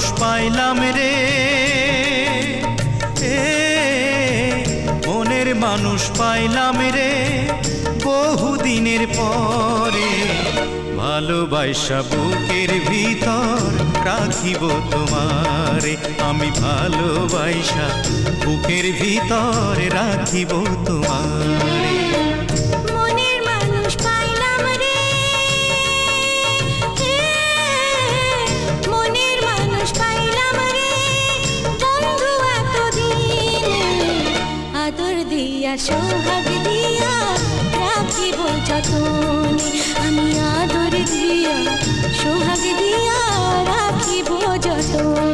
মানুষ পাইলাম রে। মনের মানুষ পাইলাম রে। বহুদিনের পরে ভালোবাসা বুকের ভিতর রাখিব তোমারে। আমি ভালোবাসা বুকের ভিতর রাখিব তোমারে। দিয়া সোহাগ দিয়া রাখিব যতনে। আমি আদর দিয়া সোহাগ দিয়া রাখিব যতনে।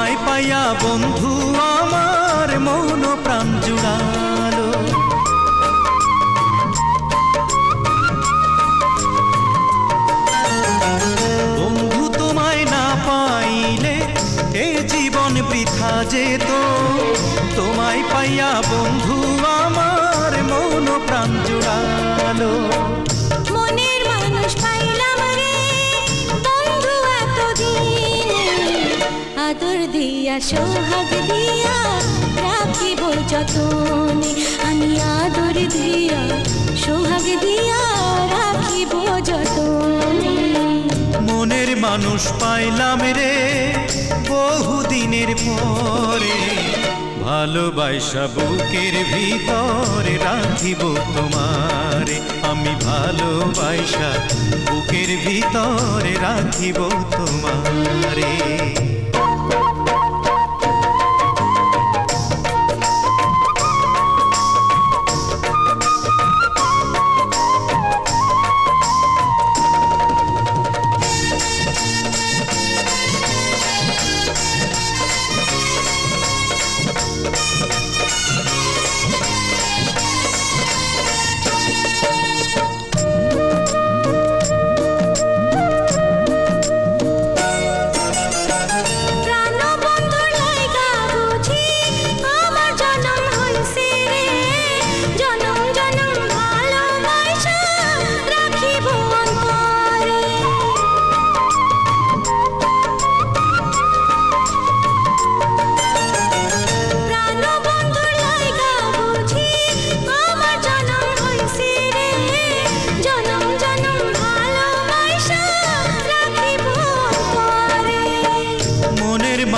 তোমায় পাইয়া বন্ধু আমার মৌন প্রাণ জুড়ালো। বন্ধু তোমায় না পাইলে এ জীবন বৃথা যেত। তোমায় পাইয়া বন্ধু সোহাগ দিয়া রাখিব যতনে। আমি আদর দিয়া সোহাগ দিয়া রাখিব যতনে। মনের মানুষ পাইলাম রে বহুদিনের পরে। ভালোবাসা বুকের ভিতরে রাখিব তোমারে। আমি ভালোবাসা বুকের ভিতরে রাখিব তোমারে।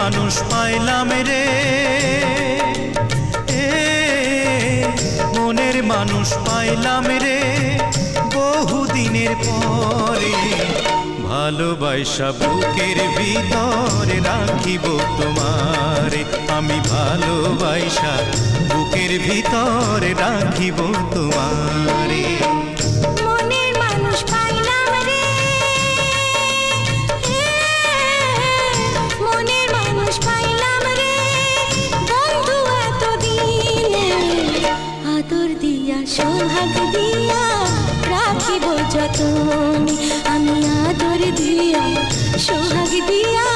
মানুষ পাইলাম রে। মনের মানুষ পাইলাম রে। বহুদিনের পরে ভালোবাসা বুকের ভিতরে রাখিব তোমারে। আমি ভালোবাসা বুকের ভিতরে রাখিব তোমারে। দিয়া সোহাগ দিয়া রাখিব যতনে। আমি আদর দিয়া সোহাগ দিয়া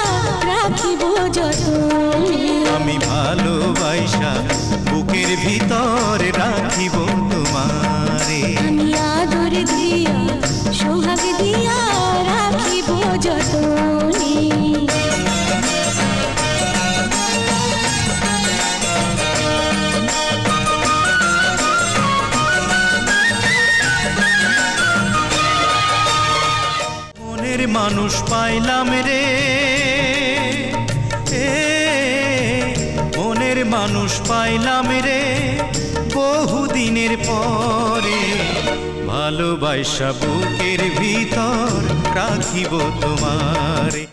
রাখিব যতনে। আমি ভালোবাসা বুকের ভিতরে রাখিব তোমারে। আমি আদর দিয়া সোহাগ দিয়া রাখিব যতনে। মানুষ পাইলাম রে। মনের মানুষ পাইলাম রে। বহুদিনের পরে ভালোবাসা বুকের ভিতর রাখিব তোমারে।